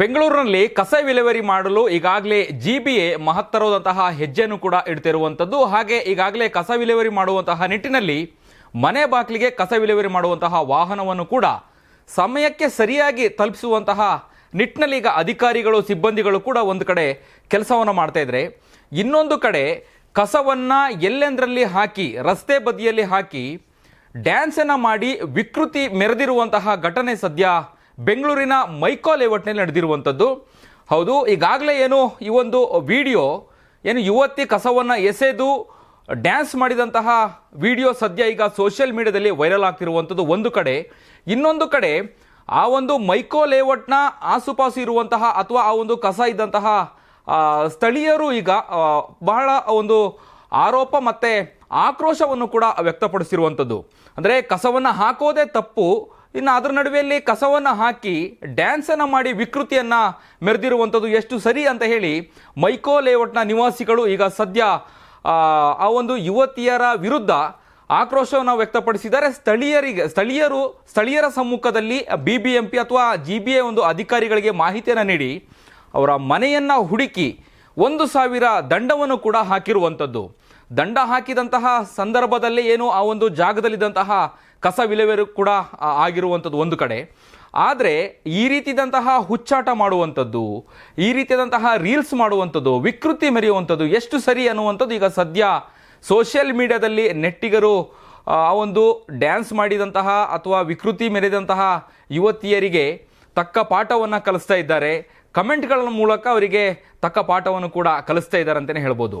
ಬೆಂಗಳೂರಿನಲ್ಲಿ ಕಸ ವಿಲೇವರಿ ಮಾಡಲು ಈಗಾಗಲೇ ಜಿ ಬಿ ಎ ಮಹತ್ತರವಾದಂತಹ ಹೆಜ್ಜೆಯನ್ನು ಕೂಡ ಇಡ್ತಿರುವಂಥದ್ದು. ಹಾಗೆ ಈಗಾಗಲೇ ಕಸ ವಿಲೇವರಿ ಮಾಡುವಂತಹ ನಿಟ್ಟಿನಲ್ಲಿ ಮನೆ ಬಾಗಿಲಿಗೆ ಕಸ ವಿಲೇವರಿ ಮಾಡುವಂತಹ ವಾಹನವನ್ನು ಕೂಡ ಸಮಯಕ್ಕೆ ಸರಿಯಾಗಿ ತಲುಪಿಸುವಂತಹ ನಿಟ್ಟಿನಲ್ಲಿ ಈಗ ಅಧಿಕಾರಿಗಳು, ಸಿಬ್ಬಂದಿಗಳು ಕೂಡ ಒಂದು ಕಡೆ ಕೆಲಸವನ್ನು ಮಾಡ್ತಾ ಇನ್ನೊಂದು ಕಡೆ ಕಸವನ್ನು ಎಲ್ಲೆಂದರಲ್ಲಿ ಹಾಕಿ, ರಸ್ತೆ ಬದಿಯಲ್ಲಿ ಹಾಕಿ, ಡ್ಯಾನ್ಸನ್ನು ಮಾಡಿ ವಿಕೃತಿ ಮೆರೆದಿರುವಂತಹ ಘಟನೆ ಸದ್ಯ ಬೆಂಗಳೂರಿನ ಮೈಕೋ ಲೇಔಟ್ನಲ್ಲಿ ನಡೆದಿರುವಂಥದ್ದು. ಹೌದು, ಈಗಾಗಲೇ ಏನು ಈ ಒಂದು ವಿಡಿಯೋ, ಏನು ಯುವತಿ ಕಸವನ್ನು ಎಸೆದು ಡ್ಯಾನ್ಸ್ ಮಾಡಿದಂತಹ ವಿಡಿಯೋ ಸದ್ಯ ಈಗ ಸೋಷಿಯಲ್ ಮೀಡಿಯಾದಲ್ಲಿ ವೈರಲ್ ಆಗ್ತಿರುವಂಥದ್ದು ಒಂದು ಕಡೆ. ಇನ್ನೊಂದು ಕಡೆ, ಆ ಒಂದು ಮೈಕೋ ಲೇಔಟ್ನ ಆಸುಪಾಸು ಇರುವಂತಹ ಅಥವಾ ಆ ಒಂದು ಕಸ ಇದ್ದಂತಹ ಸ್ಥಳೀಯರು ಈಗ ಬಹಳ ಒಂದು ಆರೋಪ ಮತ್ತೆ ಆಕ್ರೋಶವನ್ನು ಕೂಡ ವ್ಯಕ್ತಪಡಿಸಿರುವಂಥದ್ದು. ಅಂದರೆ ಕಸವನ್ನು ಹಾಕೋದೇ ತಪ್ಪು ಇನ್ನು ಅದರ ನಡುವೆಯಲ್ಲಿ ಕಸವನ್ನು ಹಾಕಿ ಡ್ಯಾನ್ಸನ್ನು ಮಾಡಿ ವಿಕೃತಿಯನ್ನು ಮೆರೆದಿರುವಂಥದ್ದು ಎಷ್ಟು ಸರಿ ಅಂತ ಹೇಳಿ ಮೈಕೋ ಲೇಔಟ್ನ ನಿವಾಸಿಗಳು ಈಗ ಸದ್ಯ ಆ, ಒಂದು ಯುವತಿಯರ ವಿರುದ್ಧ ಆಕ್ರೋಶವನ್ನು ವ್ಯಕ್ತಪಡಿಸಿದ್ದಾರೆ. ಸ್ಥಳೀಯರಿಗೆ ಸ್ಥಳೀಯರು ಸ್ಥಳೀಯರ ಸಮ್ಮುಖದಲ್ಲಿ ಬಿ ಬಿ ಎಂ ಪಿ ಅಥವಾ ಜಿ ಬಿ ಎ ಒಂದು ಅಧಿಕಾರಿಗಳಿಗೆ ಮಾಹಿತಿಯನ್ನು ನೀಡಿ ಅವರ ಮನೆಯನ್ನು ಹುಡುಕಿ ಒಂದು ಸಾವಿರ ದಂಡವನ್ನು ಕೂಡ ಹಾಕಿರುವಂಥದ್ದು. ದಂಡ ಹಾಕಿದಂತಹ ಸಂದರ್ಭದಲ್ಲಿ ಏನು ಆ ಒಂದು ಜಾಗದಲ್ಲಿದ್ದಂತಹ ಕಸ ವಿಲೇವಾರಿ ಕೂಡ ಆಗಿರುವಂಥದ್ದು ಒಂದು ಕಡೆ. ಆದರೆ ಈ ರೀತಿದಂತಹ ಹುಚ್ಚಾಟ ಮಾಡುವಂಥದ್ದು, ಈ ರೀತಿಯಾದಂತಹ ರೀಲ್ಸ್ ಮಾಡುವಂಥದ್ದು, ವಿಕೃತಿ ಮೆರೆಯುವಂಥದ್ದು ಎಷ್ಟು ಸರಿ ಅನ್ನುವಂಥದ್ದು ಈಗ ಸದ್ಯ ಸೋಷಿಯಲ್ ಮೀಡಿಯಾದಲ್ಲಿ ನೆಟ್ಟಿಗರು, ಆ ಒಂದು ಡ್ಯಾನ್ಸ್ ಮಾಡಿದಂತಹ ಅಥವಾ ವಿಕೃತಿ ಮೆರೆದಂತಹ ಯುವತಿಯರಿಗೆ ತಕ್ಕ ಪಾಠವನ್ನು ಕಲಿಸ್ತಾ ಇದ್ದಾರೆ. ಕಮೆಂಟ್ಗಳ ಮೂಲಕ ಅವರಿಗೆ ತಕ್ಕ ಪಾಠವನ್ನು ಕೂಡ ಕಲಿಸ್ತಾ ಇದ್ದಾರೆ ಅಂತಲೇ ಹೇಳ್ಬೋದು.